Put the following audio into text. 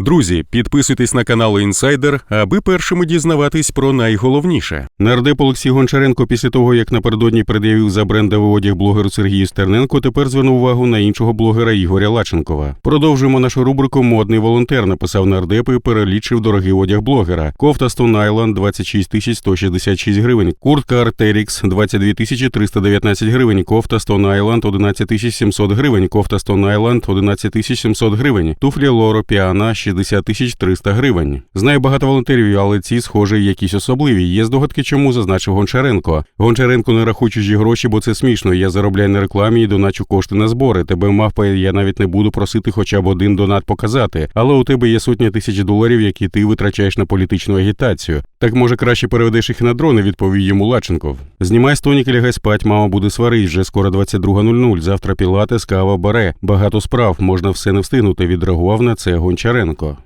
Друзі, підписуйтесь на канал Інсайдер, аби першими дізнаватись про найголовніше. Нардеп Олексій Гончаренко після того, як напередодні пред'явив за брендовий одяг блогеру Сергію Стерненко, тепер звернув увагу на іншого блогера Ігоря Лаченкова. Продовжуємо нашу рубрику Модний волонтер. Написав нардеп і перелічив дорогий одяг блогера. Кофта Stone Island 26 тисяч 166 гривень. Куртка Arterix 22 тисячі 319 гривень. Кофта Stone Island 11 тисяч 700 гривень. Кофта Stone Island 11 тисяч 700 гривень. Туфлі Лоро Піана 60 тисяч 300 гривень. Знаю багато волонтерів, але ці, схоже, якісь особливі. Є здогадки, чому зазначив Гончаренко. Гончаренко не рахуй гроші, бо це смішно. Я заробляю на рекламі і доначу кошти на збори. Тебе мавпа, я навіть не буду просити хоча б один донат показати. Але у тебе є сотня тисяч доларів, які ти витрачаєш на політичну агітацію. Так може краще переведеш їх на дрони, відповів йому Лаченков. Знімай стонік і лягай спать, мама буде сварить. Вже скоро 22.00. Завтра пілати, кава, баре. Багато справ, можна все не встигнути. Відреагував на це Гончаренко.